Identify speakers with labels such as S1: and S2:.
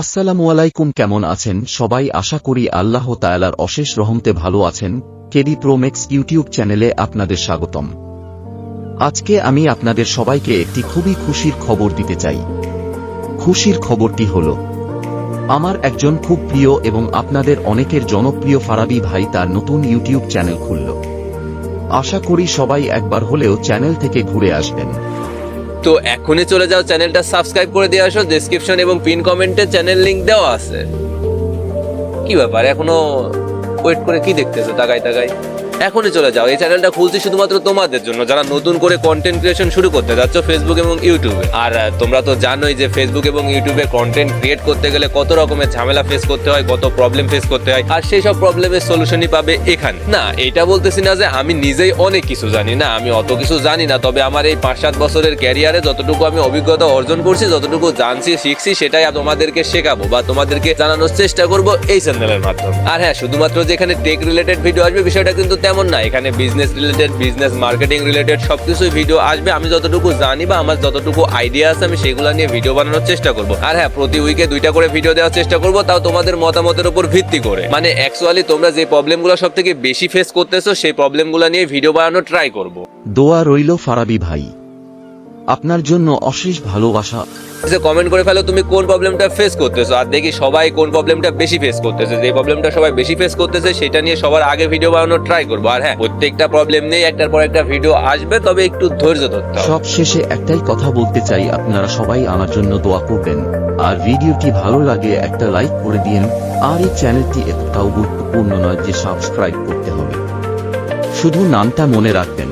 S1: আসসালামু আলাইকুম, কেমন আছেন? সবাই আশা করি আল্লাহ তায়ালার অশেষ রহমতে ভালো আছেন। কেডি প্রোমেক্স ইউটিউব চ্যানেলে আপনাদের স্বাগতম। আজকে আমি আপনাদের সবাইকে একটি খুবই খুশির খবর দিতে চাই। খুশির খবরটি হল, আমার একজন খুব প্রিয় এবং আপনাদের অনেকের জনপ্রিয় ফারাবি ভাই তার নতুন ইউটিউব চ্যানেল খুলল। আশা করি সবাই একবার হলেও চ্যানেল থেকে ঘুরে আসবেন।
S2: তো এখনই চলে যাও চ্যানেলটা সাবস্ক্রাইব করে দিয়ে আসো ডেসক্রিপশন এবং পিন কমেন্টে চ্যানেল লিংক দেওয়া আছে। কি ব্যাপার, এখনও ওয়েট করে কি দেখতেছো, তাকাই তাকাই? এখনই চলে যাও। এই চ্যানেলটা খুলছি শুধুমাত্র তোমাদের জন্য। যারা নতুন করে কন্টেন্ট ক্রিয়েশন শুরু করতে যাচ্ছ ফেসবুক এবং ইউটিউবে আর তোমরা তো জানোই যে ফেসবুক এবং ইউটিউবে কন্টেন্ট ক্রিয়েট করতে গেলে কত রকমের ঝামেলা ফেস করতে হয়, কত প্রবলেম ফেস করতে হয়, আর সেই সব প্রবলেমের সলিউশনই পাবে এখানে। না এটা বলতেছি না যে আমি নিজেই অনেক কিছু জানি। না, আমি অত কিছু জানি না, তবে আমার এই পাঁচ সাত বছরের ক্যারিয়ারে যতটুকু আমি অভিজ্ঞতা অর্জন করছি, যতটুকু জানছি, শিখছি, সেটাই তোমাদেরকে শেখাবো বা তোমাদেরকে জানানোর চেষ্টা করব এই চ্যানেলের মাধ্যমে। আর হ্যাঁ শুধুমাত্র যে এখানে টেক রিলেটেড ভিডিও আসবে, বিষয়টা কিন্তু তেমন না, এখানে business related business marketing related সব কিছুই ভিডিও আসবে। আমি যতটুকু জানি বা আমার যতটুকু আইডিয়া আছে, আমি সেগুলো নিয়ে ভিডিও বানানোর চেষ্টা করব। আর হ্যাঁ প্রতি উইকে দুইটা করে ভিডিও দেওয়ার চেষ্টা করব, তাও তোমাদের মতামতের উপর ভিত্তি করে। মানে অ্যাকচুয়ালি তোমরা যে প্রবলেমগুলো সব থেকে বেশি ফেস করতেছো, সেই প্রবলেমগুলো নিয়ে ভিডিও বানানোর ট্রাই করব।
S1: দোয়া রইল ফারাবি ভাই। আপনার জন্য অশেষ ভালোবাসা।
S2: কমেন্ট করে ফেলো তুমি কোন প্রবলেমটা ফেস করতেছো আর দেখি সবাই কোন প্রবলেমটা বেশি ফেস করতেছে। যে প্রবলেমটা সবাই বেশি ফেস করতেছে সেটা নিয়ে সবার আগে ভিডিও বানানোর ট্রাই করব। আর হ্যাঁ প্রত্যেকটা প্রবলেম নিয়ে একটার পর একটা ভিডিও আসবে তবে একটু ধৈর্য ধরতে হবে।
S1: সব শেষে একটাই কথা বলতে চাই আপনারা সবাই আমার জন্য দোয়া করবেন। আর ভিডিওটি ভালো লাগে একটা লাইক করে দিন আর এই চ্যানেলটি এতটাও গুরুত্বপূর্ণ নয় যে সাবস্ক্রাইব করতে হবে। শুধু নামটা মনে রাখবেন।